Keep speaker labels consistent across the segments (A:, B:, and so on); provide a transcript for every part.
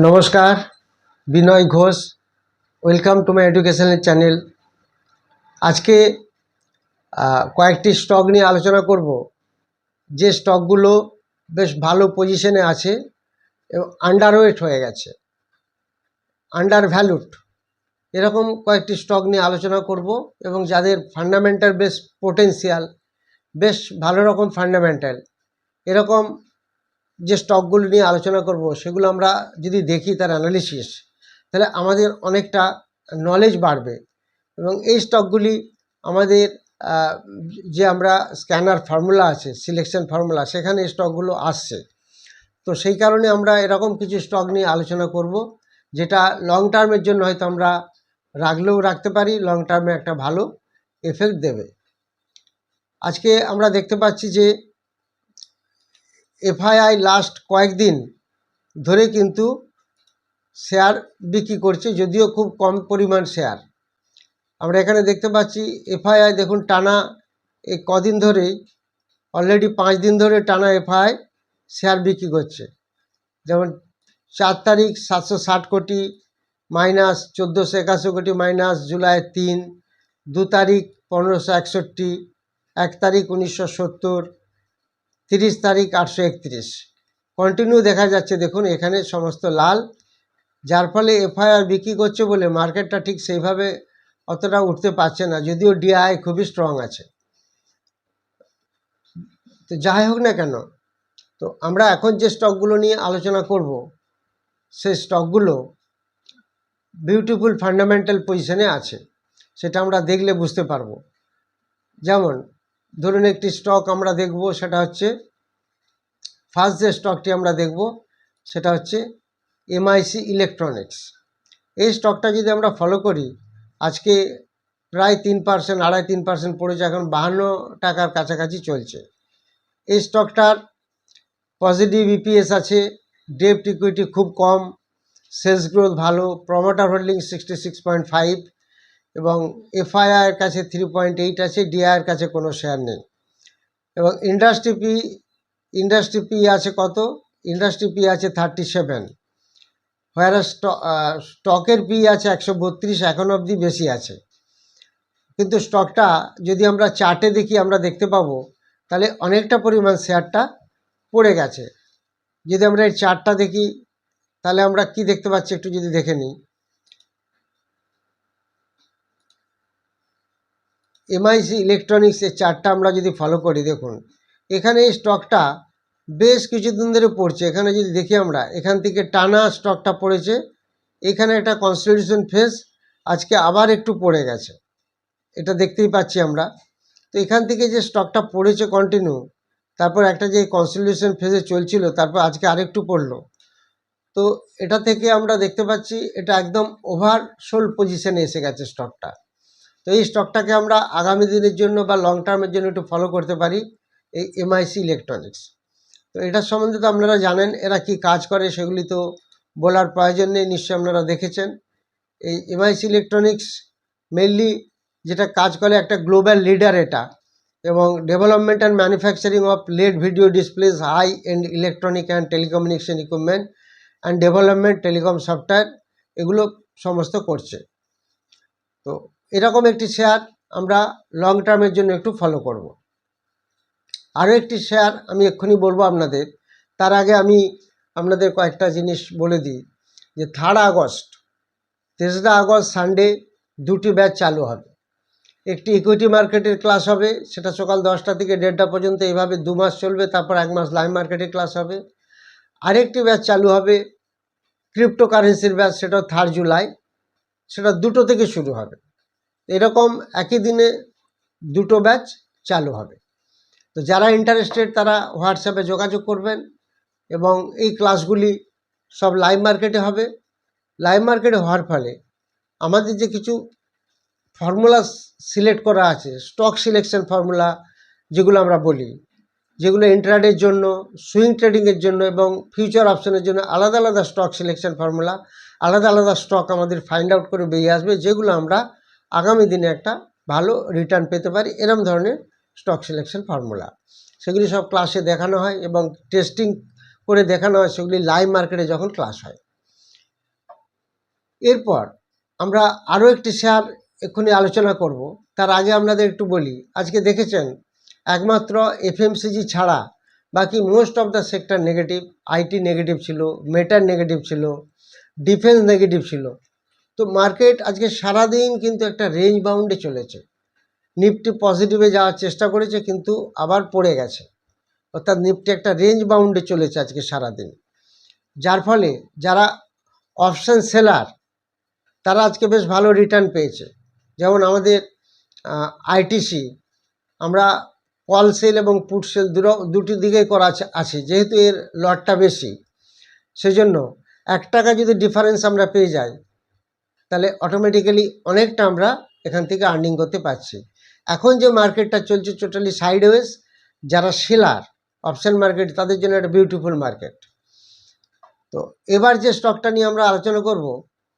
A: নমস্কার, Binoy Ghosh welcome to my educational channel আজকে কয়েকটি স্টক নিয়ে আলোচনা করব। যে স্টকগুলো বেশ ভালো পজিশনে আছে, এবং আন্ডারওয়েট হয়ে গেছে আন্ডার ভ্যালুড এরকম কয়েকটি স্টক নিয়ে আলোচনা করব, এবং যাদের ফান্ডামেন্টাল বেশ পোটেন্সিয়াল বেশ ভালো রকম ফান্ডামেন্টাল এরকম যে স্টকগুলো নিয়ে আলোচনা করব, সেগুলো আমরা যদি দেখি তার অ্যানালিসিস তাহলে আমাদের অনেকটা নলেজ বাড়বে। এবং এই স্টকগুলি আমাদের যে আমরা স্ক্যানার ফর্মুলা আছে সিলেকশন ফর্মুলা সেখানে স্টকগুলো আসছে। তো সেই কারণে আমরা এরকম কিছু স্টক নিয়ে আলোচনা করব, যেটা লং টার্মের জন্য হয়তো আমরা রাখলেও রাখতে পারি লং টার্মে একটা ভালো এফেক্ট দেবে। আজকে আমরা দেখতে পাচ্ছি যে এফআইআই লাস্ট কয়েকদিন ধরে কিন্তু শেয়ার বিক্রি করছে, যদিও খুব কম পরিমাণ শেয়ার আমরা এখানে দেখতে পাচ্ছি, এফআইআই দেখুন টানা এই কদিন ধরেই অলরেডি পাঁচ দিন ধরে টানা এফআইআই শেয়ার বিক্রি করছে। যেমন চার তারিখ সাতশো ষাট কোটি মাইনাস চোদ্দোশো একাশি কোটি মাইনাস জুলাই তিন, দু তারিখ পনেরোশো একষট্টি, এক তারিখ উনিশশো সত্তর তিরিশ তারিখ আটশো একত্রিশ। কন্টিনিউ দেখা যাচ্ছে, দেখুন, এখানে সমস্ত লাল। যার ফলে এফআইআর বিক্রি করছে বলে মার্কেটটা ঠিক সেইভাবে অতটা উঠতে পারছে না, যদিও ডিআই খুবই স্ট্রং আছে। তো যাই হোক না কেন, তো আমরা এখন যে স্টকগুলো নিয়ে আলোচনা করব, সেই স্টকগুলো বিউটিফুল ফান্ডামেন্টাল পজিশনে আছে, সেটা আমরা দেখলে বুঝতে পারব। যেমন ধরুন একটি স্টক আমরা দেখব, সেটা হচ্ছে ফার্স্ট যে স্টকটি আমরা দেখব, সেটা হচ্ছে এমআইসি ইলেকট্রনিক্স এই স্টকটা যদি আমরা ফলো করি, আজকে প্রায় তিন পার্সেন্ট আড়াই তিন পার্সেন্ট পড়েছে, এখন বাহান্ন টাকার কাছাকাছি চলছে। এই স্টকটার পজিটিভ ইপিএস আছে ডেপ্ট ইকুইটি খুব কম সেলস গ্রোথ ভালো promoter holding sixty six point five এবং এফআইআর কাছে থ্রি পয়েন্ট এইট আছে ডিআইয়ের কাছে কোনো শেয়ার নেই। এবং ইন্ডাস্ট্রি পি ইন্ডাস্ট্রি পি আছে কত? ইন্ডাস্ট্রি পি আছে থার্টি সেভেন হোয়ার স্টকের পি আছে একশো বত্রিশ, এখন অবধি বেশি আছে। কিন্তু স্টকটা যদি আমরা চার্টে দেখি, আমরা দেখতে পাবো, তাহলে অনেকটা পরিমাণ শেয়ারটা পড়ে গেছে। যদি আমরা এই চার্টটা দেখি, তাহলে আমরা কি দেখতে পাচ্ছি একটু যদি দেখে নিই। এমআইসি ইলেকট্রনিক্স এর চার্টটা আমরা যদি ফলো করি, দেখুন, এখানে এই স্টকটা বেশ কিছুদিন ধরে পড়ছে। এখানে যদি দেখি আমরা, এখান থেকে টানা স্টকটা পড়েছে। এখানে একটা কনস্টিটিউশন ফেস আজকে আবার একটু পড়ে গেছে। এটা দেখতেই পাচ্ছি আমরা। তো এখান থেকে যে স্টকটা পড়েছে কন্টিনিউ তারপর একটা যে কনসলিডেশন ফেজে চলছিল, তারপর আজকে আরেকটু পড়ল। তো এটা থেকে আমরা দেখতে পাচ্ছি, এটা একদম ওভারসোল পজিশনে এসে গেছে স্টকটা তো এই স্টকটাকে আমরা আগামী দিনের জন্য বা লং টার্মের জন্য একটু ফলো করতে পারি, এই এমআইসি ইলেকট্রনিক্স তো এটার সম্বন্ধে তো আপনারা জানেন, এরা কি কাজ করে সেগুলি তো বলার প্রয়োজন নেই, নিশ্চয়ই আপনারা দেখেছেন। এই এমআইসি ইলেকট্রনিক্স মেনলি যেটা কাজ করে একটা গ্লোবাল লিডার এটা এবং development and manufacturing of LED video displays high end electronic and telecommunication equipment and development telecom software এগুলো সমস্ত করছে। তো এরকম একটি শেয়ার আমরা লং টার্মের জন্য একটু ফলো করব। আরও একটি শেয়ার আমি এক্ষুনি বলব আপনাদের। তার আগে আমি আপনাদের কয়েকটা জিনিস বলে দিই, যে থার্ড আগস্ট, তেসরা আগস্ট সানডে দুটি ব্যাচ চালু হবে। একটি ইকুইটি মার্কেটের ক্লাস হবে, সেটা সকাল দশটা থেকে দেড়টা পর্যন্ত এইভাবে দু মাস চলবে, তারপর এক মাস লাইভ মার্কেটের ক্লাস হবে। আরেকটি ব্যাচ চালু হবে ক্রিপ্টোকারেন্সির ব্যাচ সেটা থার্ড জুলাই সেটা দুটো থেকে শুরু হবে। এরকম একই দিনে দুটো ব্যাচ চালু হবে। তো যারা ইন্টারেস্টেড তারা হোয়াটসঅ্যাপে যোগাযোগ করবেন এবং এই ক্লাসগুলি সব লাইভ মার্কেটে হবে। লাইভ মার্কেটে হওয়ার ফলে আমাদের যে কিছু ফর্মুলা সিলেক্ট করা আছে স্টক সিলেকশন ফর্মুলা যেগুলো আমরা বলি, যেগুলো ইন্ট্রাডের জন্য সুইং ট্রেডিংয়ের জন্য এবং ফিউচার অপশনের জন্য আলাদা আলাদা স্টক সিলেকশন ফর্মুলা আলাদা আলাদা স্টক আমাদের ফাইন্ড আউট করে বেরিয়ে আসবে, যেগুলো আমরা আগামী দিনে একটা ভালো রিটার্ন পেতে পারি এরম ধরনের স্টক সিলেকশন ফর্মুলা সেগুলি সব ক্লাসে দেখানো হয় এবং টেস্টিং করে দেখানো হয়, সেগুলি লাইভ মার্কেটে যখন ক্লাস হয়। এরপর আমরা আরও একটি শেয়ার এক্ষুনি আলোচনা করব। তার আগে আপনাদের একটু বলি, আজকে দেখেছেন একমাত্র এফএমসিজি ছাড়া বাকি most of the sector negative IT negative ছিল মেটার নেগেটিভ ছিল ডিফেন্স নেগেটিভ ছিল। তো মার্কেট আজকে সারাদিন কিন্তু একটা রেঞ্জ বাউন্ডে চলেছে। নিফটি পজিটিভে যাওয়ার চেষ্টা করেছে, কিন্তু আবার পড়ে গেছে। অর্থাৎ নিফটি একটা রেঞ্জ বাউন্ডে চলেছে আজকে সারাদিন। যার ফলে যারা অপশান সেলার তারা আজকে বেশ ভালো রিটার্ন পেয়েছে। যেমন আমাদের আইটিসি আমরা কল সেল এবং পুট সেল দুটো দিকেই করা আছে আছে। যেহেতু এর লটটা বেশি, সেজন্য এক টাকা যদি ডিফারেন্স আমরা পেয়ে যাই তাহলে অটোমেটিক্যালি অনেকটা আমরা এখান থেকে আর্নিং করতে পারছি। এখন যে মার্কেটটা চলছে টোটালি সাইডওয়েজ যারা সেলার অপশন মার্কেট তাদের জন্য একটা বিউটিফুল মার্কেট তো এবার যে স্টকটা নিয়ে আমরা আলোচনা করব,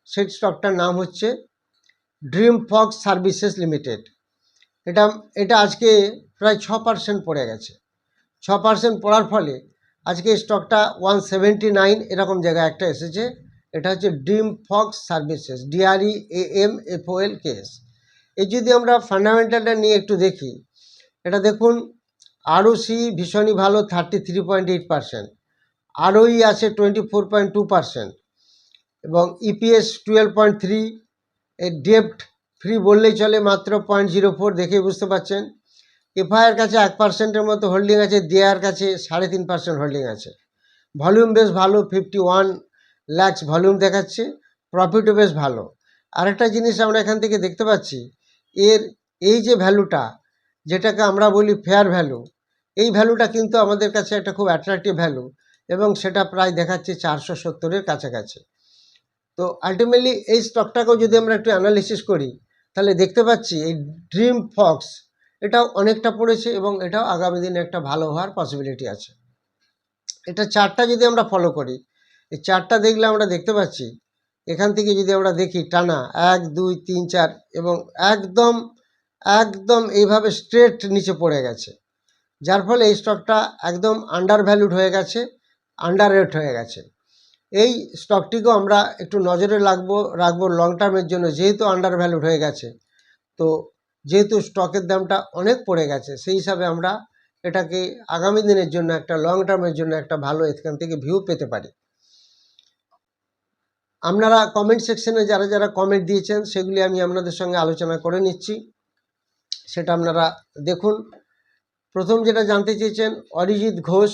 A: সেই স্টকটার নাম হচ্ছে ড্রিম ফক্স সার্ভিসেস লিমিটেড এটা এটা আজকে প্রায় ছ পার্সেন্ট পড়ে গেছে। ছ পার্সেন্ট পড়ার ফলে আজকে স্টকটা ওয়ান সেভেন্টি নাইন এরকম জায়গায় একটা এসেছে। এটা হচ্ছে dream folks services D R E A M F O L K S এই যদি আমরা ফান্ডামেন্টালটা নিয়ে একটু দেখি, এটা দেখুন আরও সি ভীষণই ভালো thirty three point eight percent R O E আছে twenty four point two percent এবং ইপিএস টুয়েলভ পয়েন্ট থ্রি এর ডেপ্ট ফ্রি বললেই চলে, মাত্র পয়েন্ট জিরো ফোর দেখেই বুঝতে পারছেন। এফআইআর কাছে এক পার্সেন্টের মতো হোল্ডিং আছে দেয়ার কাছে সাড়ে তিন পার্সেন্ট হোল্ডিং আছে। ভলিউম বেশ ভালো ফিফটি ওয়ান ল্যাক্স ভলিউম দেখাচ্ছে প্রফিটও বেশ ভালো। আরেকটা জিনিস আমরা এখান থেকে দেখতে পাচ্ছি, এর এই যে ভ্যালুটা যেটাকে আমরা বলি ফেয়ার ভ্যালু এই ভ্যালুটা কিন্তু আমাদের কাছে একটা খুব অ্যাট্রাকটিভ ভ্যালু এবং সেটা প্রায় দেখাচ্ছে চারশো সত্তরের কাছাকাছি। তো আলটিমেটলি এই স্টকটাকেও যদি আমরা একটু অ্যানালিসিস করি, তাহলে দেখতে পাচ্ছি এই ড্রিম ফক্স এটাও অনেকটা পড়েছে এবং এটাও আগামী দিনে একটা ভালো হওয়ার পসিবিলিটি আছে। এটা চারটা যদি আমরা ফলো করি এই চারটা দেখলে আমরা দেখতে পাচ্ছি। এখান থেকে যদি আমরা দেখি টানা, এক, দুই, তিন, চার এবং একদম একদম এইভাবে স্ট্রেট নিচে পড়ে গেছে। যার ফলে এই স্টকটা একদম আন্ডার ভ্যালুড হয়ে গেছে আন্ডার রেট হয়ে গেছে। এই স্টকটিকেও আমরা একটু নজরে রাখব রাখব লং টার্মের জন্য, যেহেতু আন্ডার ভ্যালুড হয়ে গেছে। তো যেহেতু স্টকের দামটা অনেক পড়ে গেছে, সেই হিসাবে আমরা এটাকে আগামী দিনের জন্য একটা লং টার্মের জন্য একটা ভালো এখান থেকে ভিউ পেতে পারি। আপনারা কমেন্ট সেকশনে যারা যারা কমেন্ট দিয়েছেন, সেগুলি আমি আপনাদের সঙ্গে আলোচনা করে নিচ্ছি। সেটা আপনারা দেখুন। প্রথম যেটা জানতে চেয়েছেন, অরিজিৎ ঘোষ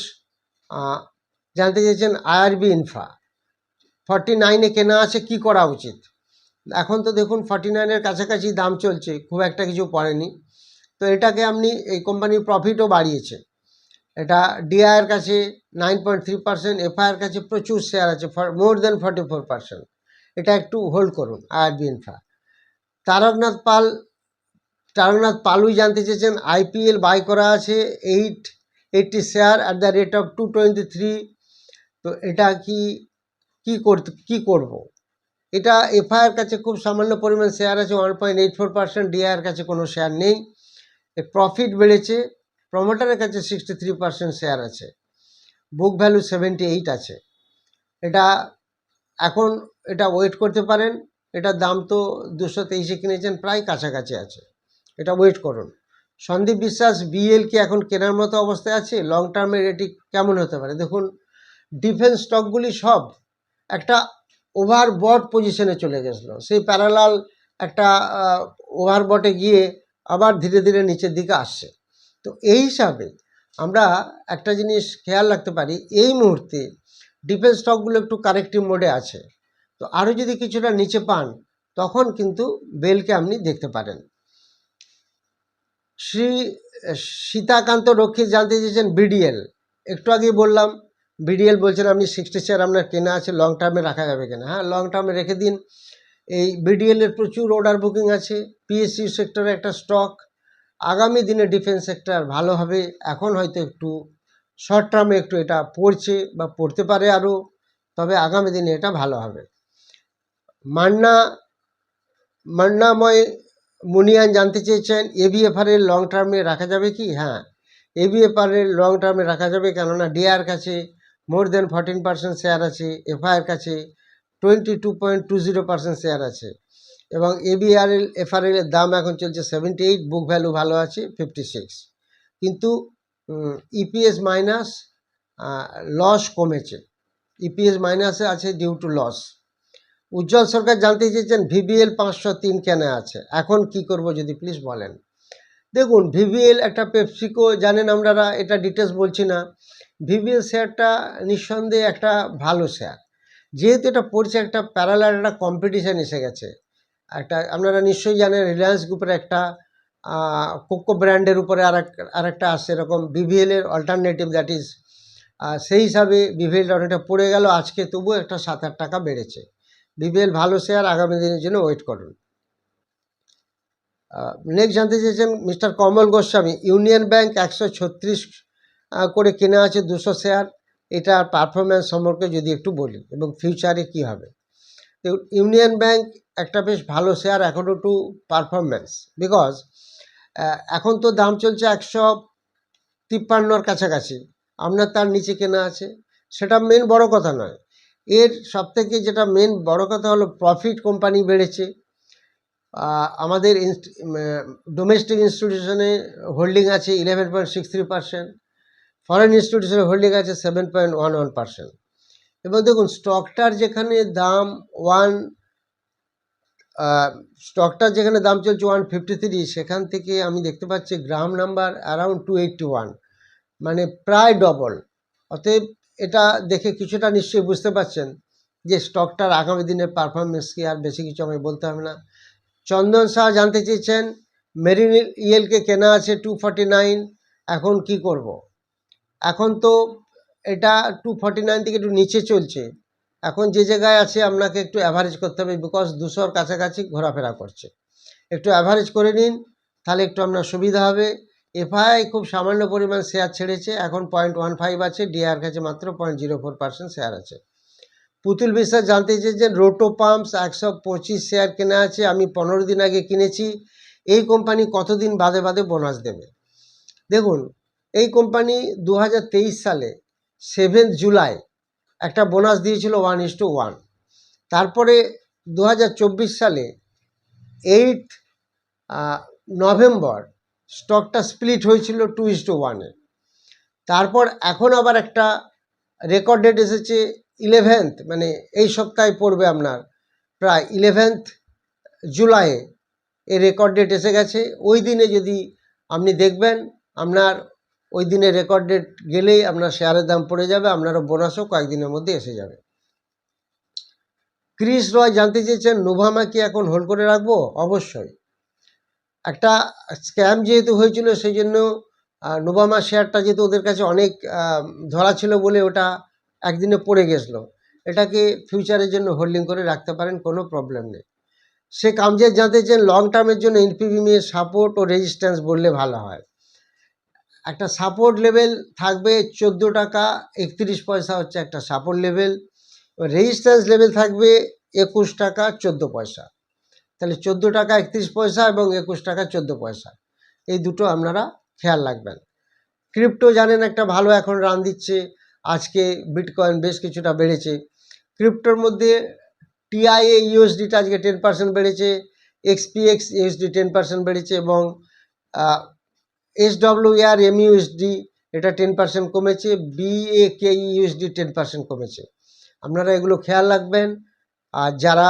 A: জানতে চেয়েছেন আইআরবি ইনফা ফর্টি নাইনে কেনা আছে, কি করা উচিত? এখন তো দেখুন ফর্টি নাইনের কাছাকাছি দাম চলছে, খুব একটা কিছু পড়েনি। তো এটাকে আপনি, এই কোম্পানির প্রফিটও বাড়িয়েছে। এটা ডিআইয়ের কাছে nine point three percent FII কাছে প্রচুর শেয়ার আছে more than forty four percent এটা একটু হোল্ড করুন আইআরবি ইনফ্রা তারকনাথ পাল, তারকনাথ পালুই জানতে চেয়েছেন আইপিএল বাই করা আছে eight eighty share at the rate of two twenty three তো এটা কি কি করতে, কি করব? এটা এফআইআর কাছে খুব সামান্য পরিমাণ শেয়ার আছে one point eight four percent ডিআইয়ের কাছে কোনো শেয়ার নেই। প্রফিট বেড়েছে প্রমোটারের কাছে সিক্সটি থ্রি পার্সেন্ট শেয়ার আছে বুক ভ্যালু সেভেন্টি এইট আছে। এটা এখন এটা ওয়েট করতে পারেন এটার দাম তো দুশো তেইশে কিনেছেন, প্রায় কাছাকাছি আছে। এটা ওয়েট করুন। সন্দীপ বিশ্বাস বিএল কি এখন কেনার মতো অবস্থায় আছে? লং টার্মের এটি কেমন হতে পারে? দেখুন ডিফেন্স স্টকগুলি সব একটা ওভারবট পজিশনে চলে গেছিল। সেই প্যারালাল একটা ওভারবটে গিয়ে আবার ধীরে ধীরে নিচের দিকে আসছে। তো এই হিসাবে আমরা একটা জিনিস খেয়াল রাখতে পারি, এই মুহূর্তে ডিফেন্স স্টকগুলো একটু কারেক্টিভ মোডে আছে। তো আরও যদি কিছুটা নিচে পান, তখন কিন্তু বেলকে আপনি দেখতে পারেন। শ্রী, সীতাকান্ত রক্ষিত জানতে চেয়েছেন বিডিএল একটু আগেই বললাম বিডিএল বলছেন আপনি সিক্সটি শেয়ার আপনার কেনা আছে লং টার্মে রাখা যাবে কিনা। হ্যাঁ লং টার্মে রেখে দিন। এই বিডিএলের প্রচুর অর্ডার বুকিং আছে পিএসসি সেক্টরে একটা স্টক আগামী দিনে ডিফেন্স সেক্টর ভালো হবে। এখন হয়তো একটু শর্ট টার্মে একটু এটা পড়ছে বা পড়তে পারে আরও, তবে আগামী দিনে এটা ভালো হবে। মান্না, মান্নাময় মুনিয়ান জানতে চেয়েছেন এবিএফআর এর লং টার্মে রাখা যাবে কি? হ্যাঁ এবিএফআর এর লং টার্মে রাখা যাবে কেননা ডিআর কাছে more than fourteen percent share আছে এফআইআর কাছে twenty two point two zero percent share আছে। এবং এবিআরএল এফআরএল এর দাম এখন চলছে সেভেন্টি এইট বুক ভ্যালু ভালো আছে ফিফটি সিক্স কিন্তু E ইপিএস মাইনাস লস কমেছে। ইপিএস মাইনাসে আছে due to loss Ujjwal Sarkar জানতে চেয়েছেন ভিবিএল পাঁচশো তিন কেনে আছে? এখন কি করব যদি প্লিজ বলেন। দেখুন ভিভিএল একটা পেপসিকো জানেন আপনারা এটা ডিটেলস বলছি না। ভিভিএল শেয়ারটা নিঃসন্দেহে একটা ভালো শেয়ার যেহেতু এটা পড়ছে একটা প্যারালাল একটা কম্পিটিশান এসে গেছে। একটা, আপনারা নিশ্চয়ই জানেন রিলায়েন্স গ্রুপের একটা কোকো ব্র্যান্ডের উপরে আর আর একটা আসছে এরকম বিভিএল এর অল্টারনেটিভ দ্যাট ইজ সেই হিসাবে বিভিএলটা অনেকটা পড়ে গেল, আজকে তবুও একটা সাত আট টাকা বেড়েছে। বিভিএল ভালো শেয়ার আগামী দিনের জন্য ওয়েট করুন। নেক্সট জানতে চেয়েছেন mister Kamal Goswami union bank একশো ছত্রিশ করে কেনা আছে দুশো শেয়ার এটার পারফরমেন্স সম্পর্কে যদি একটু বলি, এবং ফিউচারে কি হবে? দেখুন, ইউনিয়ন ব্যাংক একটা বেশ ভালো শেয়ার এখনও টু পারফরমেন্স বিকজ এখন তো দাম চলছে একশো তিপ্পান্নর কাছাকাছি। আপনার তার নিচে কেনা আছে। সেটা মেন বড় কথা নয়। এর সবথেকে যেটা মেন বড় কথা হলো প্রফিট কোম্পানি বেড়েছে। আমাদের ডোমেস্টিক ইনস্টিটিউশনে হোল্ডিং আছে eleven point six three percent foreign ইনস্টিটিউশনে holding আছে seven point one one percent এবং দেখুন স্টকটার যেখানে দাম ওয়ান স্টকটার যেখানে দাম চলছে ওয়ান ফিফটি থ্রি সেখান থেকে আমি দেখতে পাচ্ছি গ্রাম number around two eighty one মানে প্রায় ডবল অতএব এটা দেখে কিছুটা নিশ্চয়ই বুঝতে পারছেন যে স্টকটার আগামী দিনের পারফরমেন্স কি, আর বেশি কিছু আমি বলতে হবে না চন্দন শাহ জানতে চেয়েছেন, মেরিন ইয়েলকে কেনা আছে টু নাইন এখন কি করব। এখন তো এটা টু ফর্টি নাইন থেকে একটু নিচে চলছে। এখন যে জায়গায় আছে, আপনাকে একটু অ্যাভারেজ করতে হবে বিকজ দুশোর কাছাকাছি ঘোরাফেরা করছে। একটু অ্যাভারেজ করে নিন, তাহলে একটু আপনার সুবিধা হবে। এফআই খুব সামান্য পরিমাণ শেয়ার ছেড়েছে, এখন পয়েন্ট ওয়ান ফাইভ আছে ডিআর কাছে মাত্র point zero four percent share আছে। পুতুল বিশ্বাস জানতে চেয়েছেন, রোটো পাম্পস একশো পঁচিশ শেয়ার কেনা আছে, আমি পনেরো দিন আগে কিনেছি। এই কোম্পানি কতদিন বাদে বাদে বোনাস দেবে? দেখুন, এই কোম্পানি দু হাজার তেইশ সালে সেভেন্থ জুলাই, একটা বোনাস দিয়েছিল ওয়ান ইস টু ওয়ান তারপরে দু হাজার চব্বিশ সালে এইট নভেম্বর স্টকটা স্প্লিট হয়েছিল টু ইস টু ওয়ানে তারপর এখন আবার একটা রেকর্ড ডেট এসেছে ইলেভেন্থ মানে এই সপ্তাহে পড়বে আপনার, প্রায় ইলেভেন্থ জুলাইয়ে। এই রেকর্ড ডেট এসে গেছে। ওই দিনে যদি আপনি দেখবেন, আপনার ওই দিনে রেকর্ড ডেট গেলেই আপনার শেয়ারের দাম পড়ে যাবে, আপনারও বোনাসও কয়েকদিনের মধ্যে এসে যাবে। ক্রিস রয় জানতে চেয়েছেন, নোভামা কি এখন হোল্ড করে রাখব? অবশ্যই। একটা স্ক্যাম যেহেতু হয়েছিল, সেই জন্য নোভামা শেয়ারটা যেহেতু ওদের কাছে অনেক ধরা ছিল বলে ওটা একদিনে পড়ে গেছিল। এটাকে ফিউচারের জন্য হোল্ডিং করে রাখতে পারেন, কোনো প্রবলেম নেই। সে কামজেদ জানতে চান লং টার্মের জন্য এনপিভিমি এর সাপোর্ট ও রেজিস্ট্যান্স বললে ভালো হয়। একটা সাপোর্ট লেভেল থাকবে চোদ্দ টাকা, একত্রিশ পয়সা হচ্ছে একটা সাপোর্ট লেভেল রেজিস্ট্যান্স লেভেল থাকবে একুশ টাকা, চোদ্দ পয়সা। তাহলে চোদ্দ টাকা, একত্রিশ পয়সা এবং একুশ টাকা, চোদ্দ পয়সা। এই দুটো আপনারা খেয়াল রাখবেন। ক্রিপ্টো জানেন একটা ভালো এখন রান দিচ্ছে, আজকে বিটকয়েন বেশ কিছুটা বেড়েছে। ক্রিপ্টোর মধ্যে টিআইএ ইউএসডিটা আজকে টেন পার্সেন্ট বেড়েছে এক্সপিএক্স ইউএসডি টেন পার্সেন্ট বেড়েছে এবং S W R M U S D এটা টেন পার্সেন্ট কমেছে B A K U S D ten percent কমেছে। আপনারা এগুলো খেয়াল রাখবেন। আর যারা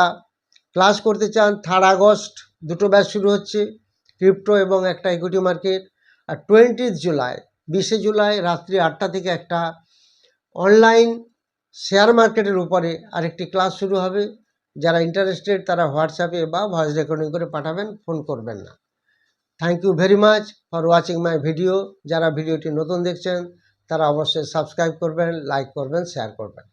A: ক্লাস করতে চান থার্ড আগস্ট দুটো ব্যাচ শুরু হচ্ছে ক্রিপ্টো এবং একটা ইকুইটি মার্কেট আর টোয়েন্টিথ জুলাই, বিশে জুলাই রাত্রি আটটা থেকে একটা অনলাইন শেয়ার মার্কেটের উপরে আরেকটি ক্লাস শুরু হবে। যারা ইন্টারেস্টেড তারা হোয়াটসঅ্যাপে বা ভয়েস রেকর্ডিং করে পাঠাবেন ফোন করবেন না। Thank you very much for watching my video যারা ভিডিওটি নতুন দেখছেন, তারা অবশ্যই সাবস্ক্রাইব করবেন লাইক করবেন শেয়ার করবেন।